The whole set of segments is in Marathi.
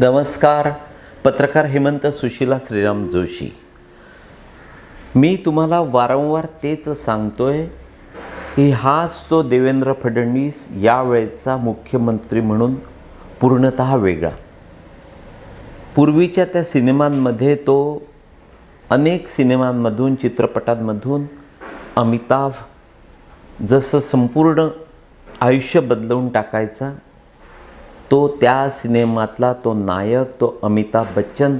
नमस्कार. पत्रकार हेमंत सुशीला श्रीराम जोशी. मी तुम्हाला वारंवार तेच सांगतोय की हाच तो देवेंद्र फडणवीस यावेळेचा मुख्यमंत्री म्हणून पूर्णत वेगळा. पूर्वीच्या त्या सिनेमांमध्ये तो अनेक सिनेमांमधून चित्रपटांमधून अमिताभ जसं संपूर्ण आयुष्य बदलवून टाकायचा तो त्या सिनेमातला तो नायक तो अमिताभ बच्चन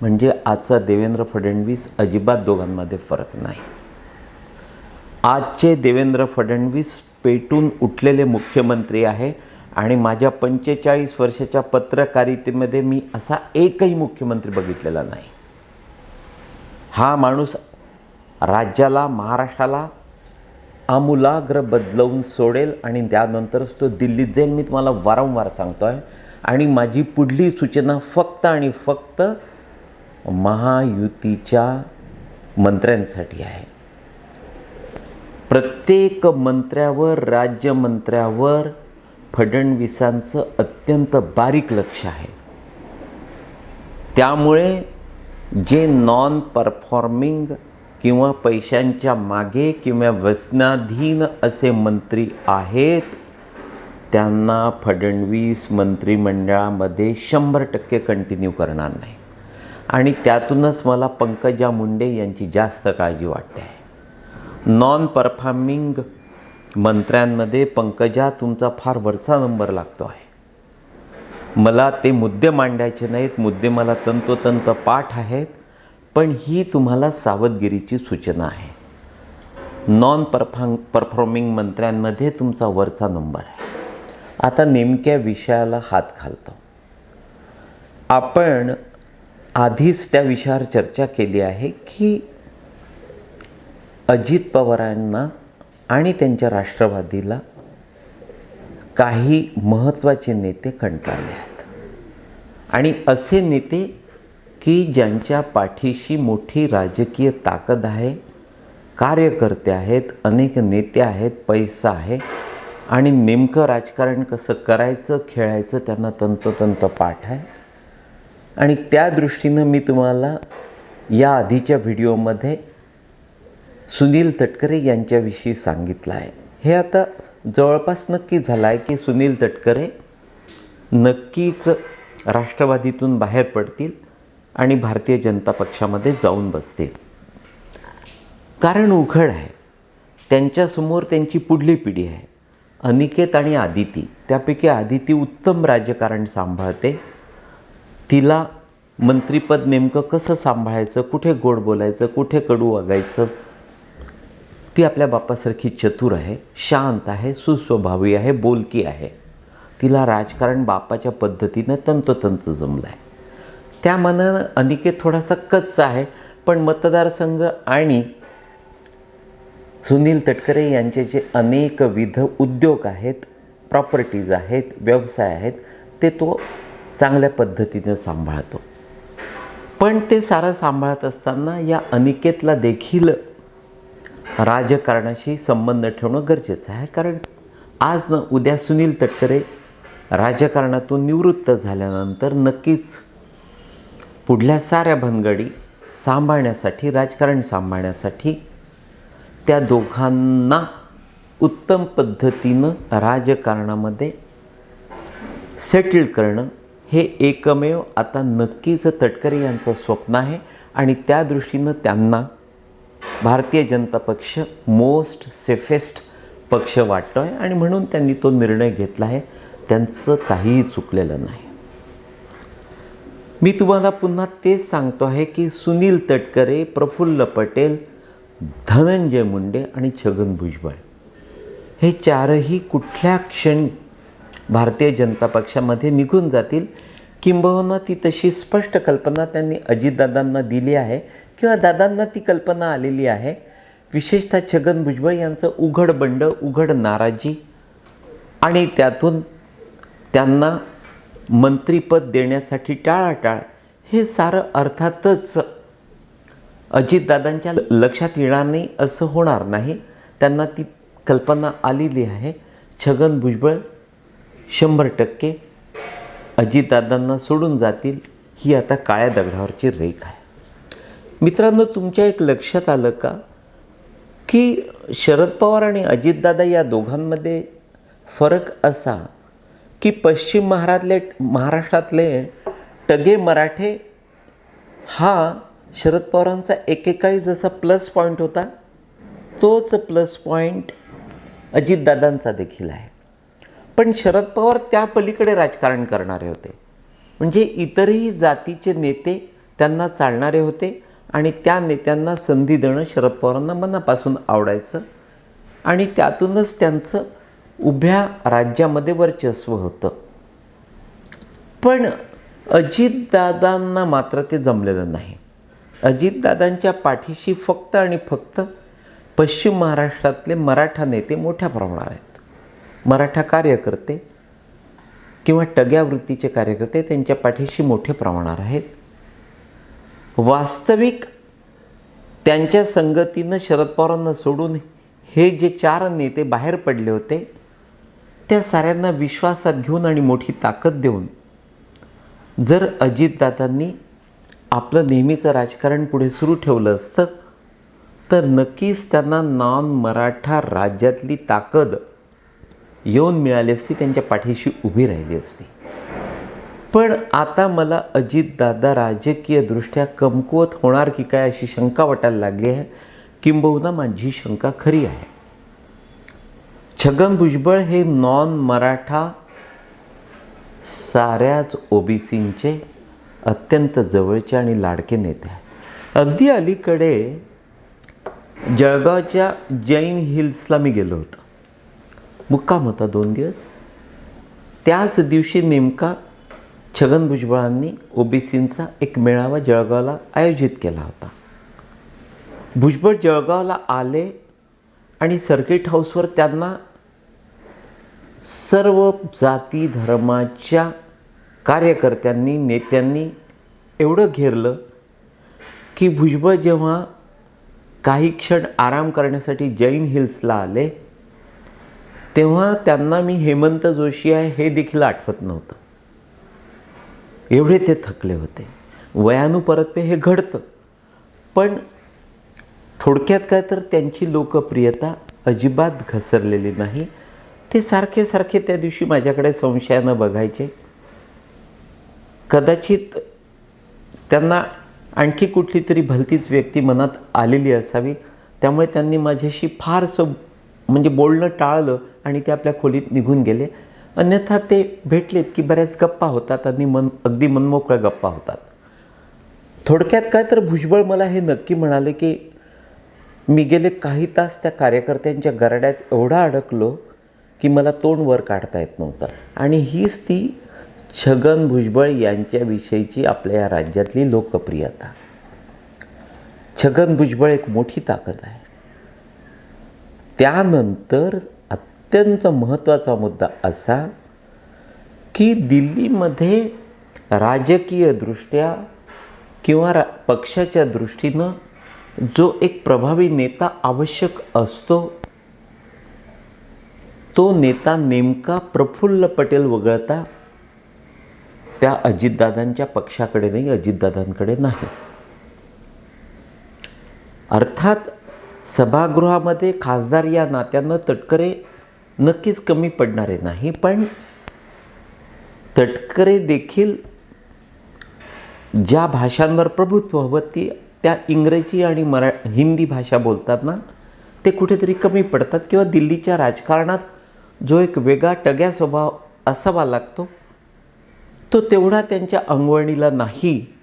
म्हणजे आजचा देवेंद्र फडणवीस अजिबात दोघांमध्ये फरक नाही. आजचे देवेंद्र फडणवीस पेटून उठलेले मुख्यमंत्री आहे आणि माझ्या पंचेचाळीस वर्षाच्या पत्रकारितेमध्ये मी असा एकही मुख्यमंत्री बघितलेला नाही. हा माणूस राज्याला महाराष्ट्राला आमूलाग्र बदलवून सोडेल आणि त्यानंतरच तो दिल्लीत जाईल. मी तुम्हाला वारंवार सांगतो आहे आणि माझी पुढली सूचना फक्त आणि फक्त महायुतीच्या मंत्र्यांसाठी आहे. प्रत्येक मंत्र्यावर राज्यमंत्र्यावर फडणवीसांचं अत्यंत बारीक लक्ष आहे. त्यामुळे जे नॉन परफॉर्मिंग किंवा पैशांच्या मागे किंवा व्यसनाधीन असे मंत्री आहेत त्यांना फडणवीस मंत्रिमंडळामध्ये शंभर टक्के कंटिन्यू करणार नाही. आणि त्यातूनच मला पंकजा मुंडे यांची जास्त काळजी वाटते. आहे नॉन परफॉर्मिंग मंत्र्यांमध्ये पंकजा तुमचा फार वरचा नंबर लागतो आहे. मला ते मुद्दे मांडायचे नाहीत मुद्दे मला तंतोतंत पाठ आहेत. पण ही तुम्हाला सावधगिरीची सूचना आहे. नॉन परफॉर्म परफॉर्मिंग मंत्र्यांमध्ये तुमचा वरचा नंबर आहे. आता नेमक्या विषयाला हात घालतो. आपण आधीच त्या विषयावर चर्चा केली आहे की अजित पवारांना आणि त्यांच्या राष्ट्रवादीला काही महत्त्वाचे नेते कंटाळले आहेत. आणि असे नेते की ज्यांच्या पाठीशी मोठी राजकीय ताकद आहे कार्यकर्ते आहेत अनेक नेते आहेत पैसा आहे आणि नेमकं राजकारण कसं करायचं खेळायचं त्यांना तंतोतंत पाठ आहे. आणि त्या दृष्टीनं मी तुम्हाला या आधीच्या व्हिडिओमध्ये सुनील तटकरे यांच्याविषयी सांगितलं आहे. हे आता जवळपास नक्की झालं आहे की सुनील तटकरे नक्कीच राष्ट्रवादीतून बाहेर पडतील. आणि भारतीय जनता पक्षामध्ये जाऊन बसतील कारण उघड आहे. त्यांच्यासमोर त्यांची पुढली पिढी आहे. अनिकेत आणि आदिती त्यापैकी आदिती उत्तम राजकारण सांभाळते. तिला मंत्रीपद नेमकं कसं सांभाळायचं कुठे गोड बोलायचं कुठे कडू वागायचं ती आपल्या बापासारखी चतुर आहे शांत आहे सुस्वभावी आहे बोलकी आहे. तिला राजकारण बापाच्या पद्धतीनं तंतोतंत जमलं आहे त्या मनानं अनिकेत थोडासा कच्च आहे. पण मतदारसंघ आणि सुनील तटकरे यांचे जे अनेकविध उद्योग आहेत प्रॉपर्टीज आहेत व्यवसाय आहेत ते तो चांगल्या पद्धतीनं सांभाळतो. पण ते सारं सांभाळत असताना या अनिकेतला देखील राजकारणाशी संबंध ठेवणं गरजेचं आहे. कारण आज न उद्या सुनील तटकरे राजकारणातून निवृत्त झाल्यानंतर नक्कीच पुढल्या साऱ्या भनगडी सांभाळण्यासाठी राजकारण सांभाळण्यासाठी त्या दोघांना उत्तम पद्धतीनं राजकारणामध्ये सेटल करणं हे एकमेव आता नक्कीच तटकरे यांचं स्वप्न आहे आणि त्या दृष्टीनं त्यांना भारतीय जनता पक्ष मोस्ट सेफेस्ट पक्ष वाटतो आहे आणि म्हणून त्यांनी तो निर्णय घेतला आहे. त्यांचं काहीही चुकलेलं नाही. मी तुम्हाला पुन्हा तेच सांगतो आहे की सुनील तटकरे प्रफुल्ल पटेल धनंजय मुंडे आणि छगन भुजबळ. हे चारही कुठल्या क्षणी भारतीय जनता पक्षामध्ये निघून जातील? किंबहुना ती तशी स्पष्ट कल्पना त्यांनी अजितदादांना दिली आहे किंवा दादांना ती कल्पना आलेली आहे. विशेषतः छगन भुजबळ यांचं उघड बंड उघड नाराजी आणि त्यातून त्यांना मंत्रीपद देण्यासाठी टाळाटाळ हे सारं अर्थातच अजितदादांच्या लक्षात येणार नाही असं होणार नाही. त्यांना ती कल्पना आलेली आहे. छगन भुजबळ शंभर टक्के अजितदादांना सोडून जातील ही आता काळ्या दगडावरची रेख आहे. मित्रांनो तुमच्या एक लक्षात आलं का? की शरद पवार आणि अजितदादा या दोघांमध्ये फरक असा की पश्चिम महारातले महाराष्ट्रातले टगे मराठे हा शरद पवारांचा एकेकाळी जसा प्लस पॉईंट होता तोच प्लस पॉईंट अजितदादांचा देखील आहे. पण शरद पवार त्या पलीकडे राजकारण करणारे होते. म्हणजे इतरही जातीचे नेते त्यांना चालणारे होते आणि त्या नेत्यांना संधी देणं शरद पवारांना मनापासून आवडायचं आणि त्यातूनच त्यांचं उभ्या राज्यामध्ये वर्चस्व होतं. पण अजितदादांना मात्र ते जमलेलं नाही. अजितदादांच्या पाठीशी फक्त आणि फक्त पश्चिम महाराष्ट्रातले मराठा नेते मोठ्या प्रमाणावर आहेत. मराठा कार्यकर्ते किंवा टग्या वृत्तीचे कार्यकर्ते त्यांच्या पाठीशी मोठ्या प्रमाणावर आहेत. वास्तविक त्यांच्या संगतीनं शरद पवारांना सोडून हे जे चार नेते बाहेर पडले होते त्या साऱ्यांना विश्वासात घेऊन आणि मोठी ताकद देऊन जर अजितदादांनी आपलं नेहमीचं राजकारण पुढे सुरू ठेवलं असतं तर नक्कीच त्यांना नॉन मराठा राज्यातली ताकद येऊन मिळाली असती त्यांच्या पाठीशी उभी राहिली असती. पण आता मला अजितदादा राजकीयदृष्ट्या कमकुवत होणार की काय अशी शंका वाटायला लागली आहे किंबहुना माझी शंका खरी आहे. छगन भुजबळ हे नॉन मराठा साऱ्याच ओबीसींचे अत्यंत जवळचे आणि लाडके नेते आहेत. अगदी अलीकडे जळगावच्या जैन हिल्सला मी गेलो होतो. मुक्काम होता दोन दिवस. त्याच दिवशी नेमका छगन भुजबळांनी ओबीसींचा एक मेळावा जळगावला आयोजित केला होता. भुजबळ जळगावला आले आणि सर्किट हाऊसवर त्यांना सर्व जाती धर्माच्या कार्यकर्त्यांनी नेत्यांनी एवढं घेरलं की भुजबळ जेव्हा काही क्षण आराम करण्यासाठी जैन हिल्सला आले तेव्हा त्यांना मी हेमंत जोशी आहे हे देखील आठवत नव्हतं. एवढे ते थकले होते. वयानुपरत्वे हे घडतं. पण थोडक्यात काय तर त्यांची लोकप्रियता अजिबात घसरलेली नाही. ते सारखे सारखे त्या दिवशी माझ्याकडे संशयानं बघायचे. कदाचित त्यांना आणखी कुठली तरी भलतीच व्यक्ती मनात आलेली असावी. त्यामुळे त्यांनी माझ्याशी फारसं म्हणजे बोलणं टाळलं आणि ते आपल्या खोलीत निघून गेले. अन्यथा ते भेटलेत की बऱ्याच गप्पा होतात आणि मन अगदी मनमोकळ्या गप्पा होतात. थोडक्यात काय तर भुजबळ मला हे नक्की म्हणाले की मी गेले काही तास त्या कार्यकर्त्यांच्या गरड्यात एवढा अडकलो की मला तोंड वर काढता येत नव्हतं. आणि हीच ती छगन भुजबळ यांच्याविषयीची आपल्या या राज्यातली लोकप्रियता. छगन भुजबळ एक मोठी ताकद आहे. त्यानंतर अत्यंत महत्त्वाचा मुद्दा असा की दिल्लीमध्ये राजकीयदृष्ट्या किंवा रा पक्षाच्या दृष्टीनं जो एक प्रभावी नेता आवश्यक असतो तो नेता नेमका प्रफुल्ल पटेल वगळता त्या अजितदादांच्या पक्षाकडे नाही अजितदादांकडे नाही. अर्थात सभागृहामध्ये खासदार या नात्यानं तटकरे नक्कीच कमी पडणारे नाही पण तटकरे देखील ज्या भाषांवर प्रभुत्व हवं ती त्या इंग्रजी आणि मरा हिंदी भाषा बोलतात ना ते कुठेतरी कमी पडतात किंवा दिल्लीच्या राजकारणात जो एक वेगळा टग्या स्वभाव असावा लागतो तो तेवढा त्यांच्या अंगवणीला नाही.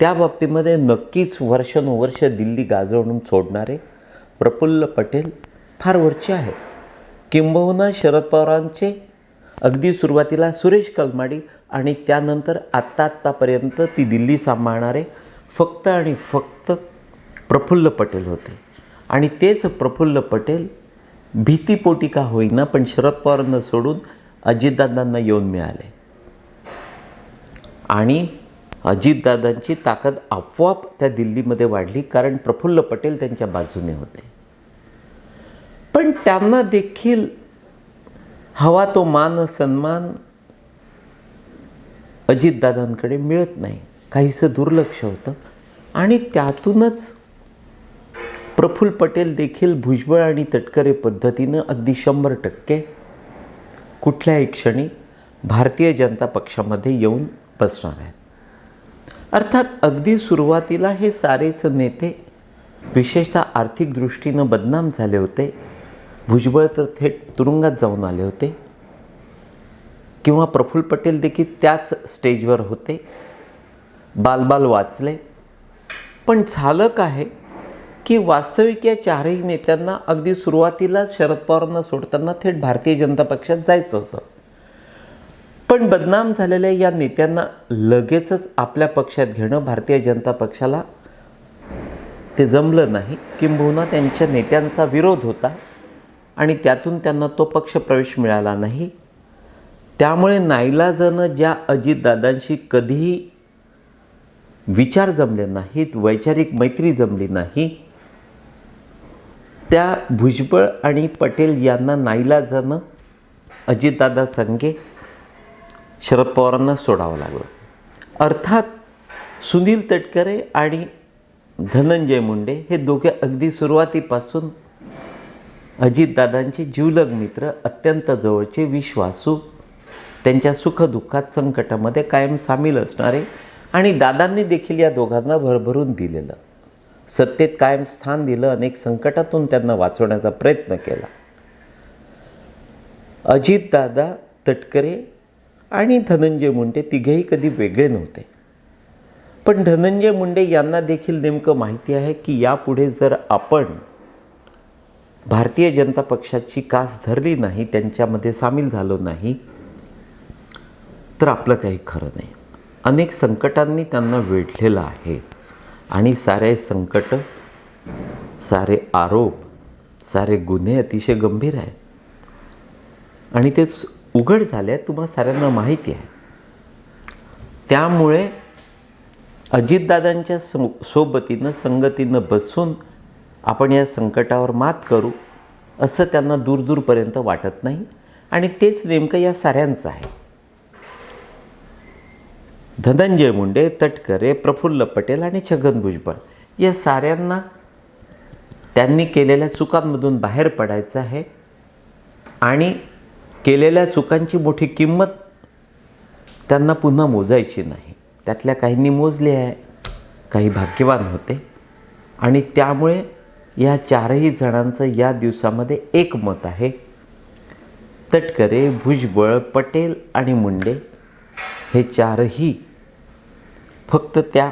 त्या बाबतीमध्ये नक्कीच वर्षानुवर्ष दिल्ली गाजवून सोडणारे प्रफुल्ल पटेल फार वरचे आहेत. किंबहुना शरद पवारांचे अगदी सुरुवातीला सुरेश कलमाडी आणि त्यानंतर आत्ता आत्तापर्यंत ती दिल्ली सांभाळणारे फक्त आणि फक्त प्रफुल्ल पटेल होते. आणि तेच प्रफुल्ल पटेल भीतीपोटी का होईना पण शरद पवारांना सोडून अजितदादांना येऊन मिळाले. आणि अजितदादांची ताकद आपोआप त्या दिल्लीमध्ये वाढली कारण प्रफुल्ल पटेल त्यांच्या बाजूने होते. पण त्यांना देखील हवा तो मान सन्मान अजितदादांकडे मिळत नाही. काहीसं दुर्लक्ष होतं. आणि त्यातूनच प्रफुल्ल पटेल देखील भुजबळ आणि तटकरे पद्धतीनं अगदी शंभर टक्के कुठल्याही क्षणी भारतीय जनता पक्षामध्ये येऊन बसणार आहेत. अर्थात अगदी सुरुवातीला हे सारेच नेते विशेषतः आर्थिक दृष्टीनं बदनाम झाले होते. भुजबळ तर थेट तुरुंगात जाऊन आले होते. किंवा प्रफुल्ल पटेल देखील त्याच स्टेजवर होते. बालबाल वाचले. पण झालं काय? की वास्तविक या चारही नेत्यांना अगदी सुरुवातीला शरद पवारांना सोडताना थेट भारतीय जनता पक्षात जायचं होतं. पण बदनाम झालेल्या या नेत्यांना लगेचच आपल्या पक्षात घेणं भारतीय जनता पक्षाला ते जमलं नाही. किंबहुना त्यांच्या नेत्यांचा विरोध होता आणि त्यातून त्यांना तो पक्ष प्रवेश मिळाला नाही. त्यामुळे नाईलाजानं ज्या अजितदादांशी कधीही विचार जमले नाहीत वैचारिक मैत्री जमली नाही त्या भुजबळ आणि पटेल यांना नाईलाजानं अजितदादा संघे शरद पवारांना सोडावं लागलं. अर्थात सुनील तटकरे आणि धनंजय मुंडे हे दोघे अगदी सुरुवातीपासून अजितदादांचे जीवलग मित्र अत्यंत जवळचे विश्वासू त्यांच्या सुखदुःखात संकटामध्ये कायम सामील असणारे आणि दादांनी देखील या दोघांना भरभरून दिलेलं. सत्तेत कायम स्थान दिलं अनेक संकटातून त्यांना वाचवण्याचा प्रयत्न केला. अजितदादा तटकरे आणि धनंजय मुंडे तिघेही कधी वेगळे नव्हते. पण धनंजय मुंडे यांना देखील नेमकं माहिती आहे की यापुढे जर आपण भारतीय जनता पक्षाची कास धरली नाही त्यांच्यामध्ये सामील झालो नाही तर आपलं काही खरं नाही. अनेक संकटांनी त्यांना वेढलेलं आहे. आणि सारे संकट सारे आरोप सारे गुन्हे अतिशय गंभीर आहेत. आणि ते उघड झाले आहेत तुम्हा साऱ्यांना माहिती आहे. त्यामुळे अजितदादांच्या सो सोबतीनं संगतीनं बसून आपण या संकटावर मात करू असं त्यांना दूरदूरपर्यंत वाटत नाही. आणि तेच नेमकं या साऱ्यांचं आहे. धनंजय मुंडे तटकरे प्रफुल्ल पटेल आणि छगन भुजबळ या साऱ्यांना त्यांनी केलेल्या चुकांमधून बाहेर पडायचं आहे आणि केलेल्या चुकांची मोठी किंमत त्यांना पुन्हा मोजायची नाही. त्यातल्या काहींनी मोजली आहे काही भाग्यवान होते आणि त्यामुळे या चारही जणांचं या दिवसामध्ये एक मत आहे. तटकरे भुजबळ पटेल आणि मुंडे हे चारही फक्त त्या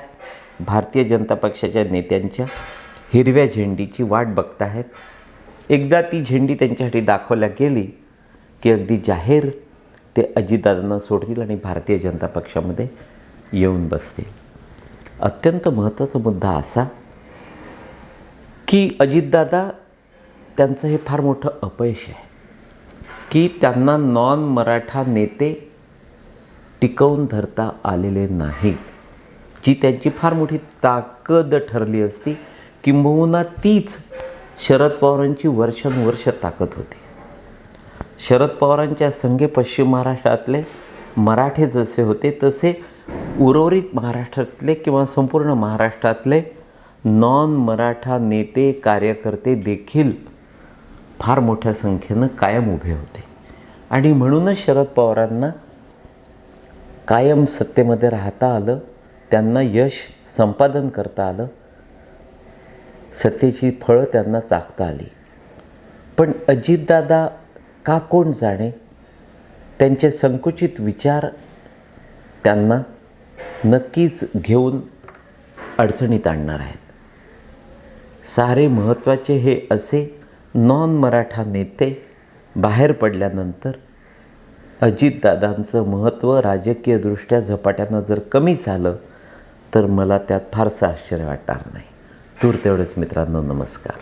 भारतीय जनता पक्षाच्या नेत्यांच्या हिरव्या झेंडीची वाट बघताहेत. एकदा ती झेंडी त्यांच्यासाठी दाखवल्या गेली की अगदी जाहीर ते अजितदादांना सोडतील आणि भारतीय जनता पक्षामध्ये येऊन बसतील. अत्यंत महत्त्वाचा मुद्दा असा की अजितदादा त्यांचं हे फार मोठं अपयश आहे की त्यांना नॉन मराठा नेते टिकवून धरता आलेले नाहीत जी त्यांची फार मोठी ताकद ठरली असती किंबहुना तीच शरद पवारांची वर्षानुवर्ष ताकद होती. शरद पवारांच्या संघे पश्चिम महाराष्ट्रातले मराठे जसे होते तसे उर्वरित महाराष्ट्रातले किंवा संपूर्ण महाराष्ट्रातले नॉन मराठा नेते कार्यकर्ते देखील फार मोठ्या संख्येनं कायम उभे होते. आणि म्हणूनच शरद पवारांना कायम सत्तेमध्ये राहता आलं त्यांना यश संपादन करता आलं सत्तेची फळं त्यांना चाकता आली. पण अजितदादा का कोण जाणे? त्यांचे संकुचित विचार त्यांना नक्कीच घेऊन अडचणीत आणणार आहेत. सारे महत्त्वाचे हे असे नॉन मराठा नेते बाहेर पडल्यानंतर अजितदादांचं महत्त्व राजकीयदृष्ट्या झपाट्यानं जर कमी झालं तर मला त्यात फारसं आश्चर्य वाटणार नाही. तूर तेवढंच मित्रांनो नमस्कार.